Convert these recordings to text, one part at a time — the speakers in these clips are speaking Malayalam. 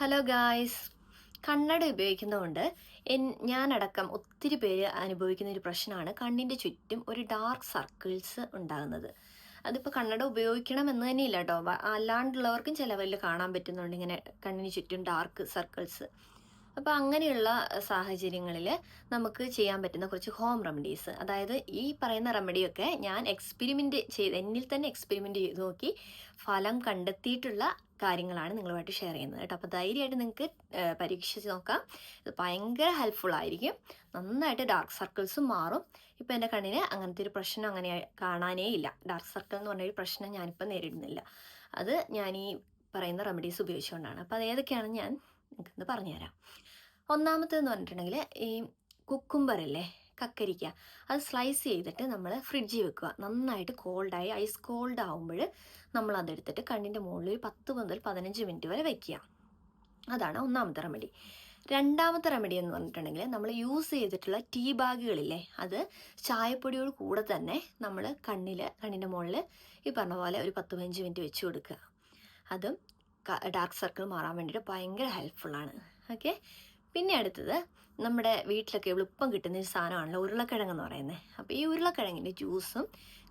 ഹലോ ഗായ്സ് കണ്ണട ഉപയോഗിക്കുന്നതുകൊണ്ട് എൻ ഞാനടക്കം ഒത്തിരി പേര് അനുഭവിക്കുന്ന ഒരു പ്രശ്നമാണ് കണ്ണിന്റെ ചുറ്റും ഒരു ഡാർക്ക് സർക്കിൾസ് ഉണ്ടാകുന്നത്. അതിപ്പോൾ കണ്ണട ഉപയോഗിക്കണം എന്ന് തന്നെയില്ല കേട്ടോ. അല്ലാണ്ടുള്ളവർക്കും ചിലവരിൽ കാണാൻ പറ്റുന്നുണ്ട് ഇങ്ങനെ കണ്ണിന് ചുറ്റും ഡാർക്ക് സർക്കിൾസ് അപ്പോൾ അങ്ങനെയുള്ള സാഹചര്യങ്ങളിൽ നമുക്ക് ചെയ്യാൻ പറ്റുന്ന കുറച്ച് ഹോം റെമഡീസ് അതായത് ഈ പറയുന്ന റെമഡിയൊക്കെ ഞാൻ എക്സ്പെരിമെന്റ് ചെയ്ത് എന്നിൽ തന്നെ എക്സ്പെരിമെന്റ് ചെയ്ത് നോക്കി ഫലം കണ്ടെത്തിയിട്ടുള്ള കാര്യങ്ങളാണ് നിങ്ങളുമായിട്ട് ഷെയർ ചെയ്യുന്നത് കേട്ടോ. അപ്പോൾ ധൈര്യമായിട്ട് നിങ്ങൾക്ക് പരീക്ഷിച്ച് നോക്കാം. ഇത് ഭയങ്കര ഹെൽപ്ഫുൾ ആയിരിക്കും. നന്നായിട്ട് ഡാർക്ക് സർക്കിൾസും മാറും. ഇപ്പോൾ എന്റെ കണ്ണിന് അങ്ങനത്തെ ഒരു പ്രശ്നം അങ്ങനെ കാണാനേ ഇല്ല. ഡാർക്ക് സർക്കിൾ എന്ന് പറഞ്ഞ ഒരു പ്രശ്നം ഞാനിപ്പോൾ നേരിടുന്നില്ല. അത് ഞാൻ ഈ പറയുന്ന റെമഡീസ് ഉപയോഗിച്ചുകൊണ്ടാണ്. അപ്പോൾ അത് ഏതൊക്കെയാണെന്ന് ഞാൻ നിങ്ങൾക്കിന്ന് പറഞ്ഞുതരാം. ഒന്നാമത്തേന്ന് പറഞ്ഞിട്ടുണ്ടെങ്കിൽ ഈ കുക്കുംബറില്ലേ കക്കരിക്ക. അത് സ്ലൈസ് ചെയ്തിട്ട് നമ്മൾ ഫ്രിഡ്ജിൽ വെക്കുക. നന്നായിട്ട് കോൾഡായി ഐസ് കോൾഡ് ആകുമ്പോൾ നമ്മൾ അതെടുത്തിട്ട് കണ്ണിന്റെ മുകളിൽ ഒരു പത്ത് മുതൽ പതിനഞ്ച് മിനിറ്റ് വരെ വെക്കുക. അതാണ് ഒന്നാമത്തെ റെമഡി രണ്ടാമത്തെ റെമഡി എന്ന് പറഞ്ഞിട്ടുണ്ടെങ്കിൽ നമ്മൾ യൂസ് ചെയ്തിട്ടുള്ള ടീ ബാഗുകളില്ലേ അത് ചായപ്പൊടിയോട് കൂടെ തന്നെ നമ്മൾ കണ്ണിൽ കണ്ണിന്റെ മുകളിൽ ഈ പറഞ്ഞ പോലെ ഒരു പത്ത് പതിനഞ്ച് മിനിറ്റ് വെച്ച് കൊടുക്കുക. അതും ഡാർക്ക് സർക്കിൾ മാറാൻ വേണ്ടിയിട്ട് ഭയങ്കര ഹെൽപ്ഫുള്ളാണ് ഓക്കെ പിന്നെ അടുത്തത് നമ്മുടെ വീട്ടിലൊക്കെ എളുപ്പം കിട്ടുന്ന ഒരു സാധനമാണല്ലോ ഉരുളക്കിഴങ്ങ് എന്ന് പറയുന്നത്. അപ്പോൾ ഈ ഉരുളക്കിഴങ്ങിന്റെ ജ്യൂസും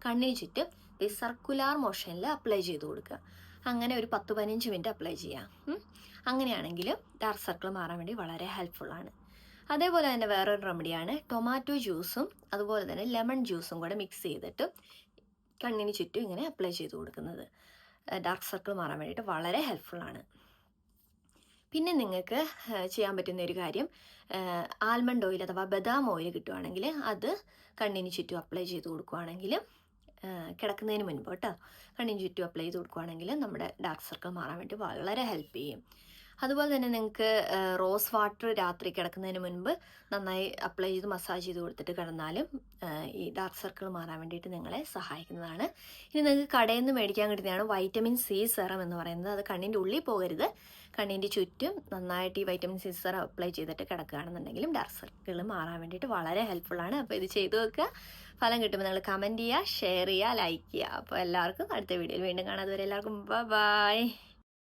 കണ്ണിന് ചുറ്റും ഈ സർക്കുലാർ മോഷനിൽ അപ്ലൈ ചെയ്ത് കൊടുക്കുക. അങ്ങനെ ഒരു പത്ത് പതിനഞ്ച് മിനിറ്റ് അപ്ലൈ ചെയ്യാം. അങ്ങനെയാണെങ്കിൽ ഡാർക്ക് സർക്കിൾ മാറാൻ വേണ്ടി വളരെ ഹെൽപ്ഫുള്ളാണ് അതേപോലെ തന്നെ വേറൊരു റെമഡിയാണ് ടൊമാറ്റോ ജ്യൂസും അതുപോലെ തന്നെ ലെമൺ ജ്യൂസും കൂടെ മിക്സ് ചെയ്തിട്ട് കണ്ണിന് ചുറ്റും ഇങ്ങനെ അപ്ലൈ ചെയ്ത് കൊടുക്കുന്നത്. ഡാർക്ക് സർക്കിൾ മാറാൻ വേണ്ടിയിട്ട് വളരെ ഹെൽപ്ഫുള്ളാണ് പിന്നെ നിങ്ങൾക്ക് ചെയ്യാൻ പറ്റുന്ന ഒരു കാര്യം ആൽമണ്ട് ഓയിൽ അഥവാ ബദാം ഓയിൽ കിട്ടുവാണെങ്കിൽ അത് കണ്ണിന് ചുറ്റും അപ്ലൈ ചെയ്ത് കൊടുക്കുവാണെങ്കിൽ ഏഹ്, കിടക്കുന്നതിന് മുൻപ് കേട്ടോ കണ്ണിന് ചുറ്റും അപ്ലൈ ചെയ്ത് കൊടുക്കുവാണെങ്കിൽ നമ്മുടെ ഡാർക്ക് സർക്കിൾ മാറാൻ വേണ്ടി വളരെ ഹെൽപ്പ് ചെയ്യും. അതുപോലെ തന്നെ നിങ്ങൾക്ക് റോസ് വാട്ടർ രാത്രി കിടക്കുന്നതിന് മുൻപ് നന്നായി അപ്ലൈ ചെയ്ത് മസാജ് ചെയ്ത് കൊടുത്തിട്ട് കിടന്നാലും ഈ ഡാർക്ക് സർക്കിൾ മാറാൻ വേണ്ടിയിട്ട് നിങ്ങളെ സഹായിക്കുന്നതാണ്. ഇനി നിങ്ങൾക്ക് കടയിൽ നിന്ന് മേടിക്കാൻ കിട്ടുന്നതാണ് വൈറ്റമിൻ സി സെറം എന്ന് പറയുന്നത്. അത് കണ്ണിന്റെ ഉള്ളിൽ പോകരുത്. കണ്ണിന്റെ ചുറ്റും നന്നായിട്ട് ഈ വൈറ്റമിൻ സി സെറം അപ്ലൈ ചെയ്തിട്ട് കിടക്കുകയാണെന്നുണ്ടെങ്കിലും ഡാർക്ക് സർക്കിൾ മാറാൻ വേണ്ടിയിട്ട് വളരെ ഹെൽപ്ഫുള്ളാണ് അപ്പോൾ ഇത് ചെയ്തു വെക്കുക ഫലം കിട്ടുമ്പോൾ നിങ്ങൾ കമന്റ് ചെയ്യുക ഷെയർ ചെയ്യുക ലൈക്ക് ചെയ്യുക. അപ്പോൾ എല്ലാവർക്കും അടുത്ത വീഡിയോയിൽ വീണ്ടും കാണാതെ വരെ എല്ലാവർക്കും ബൈ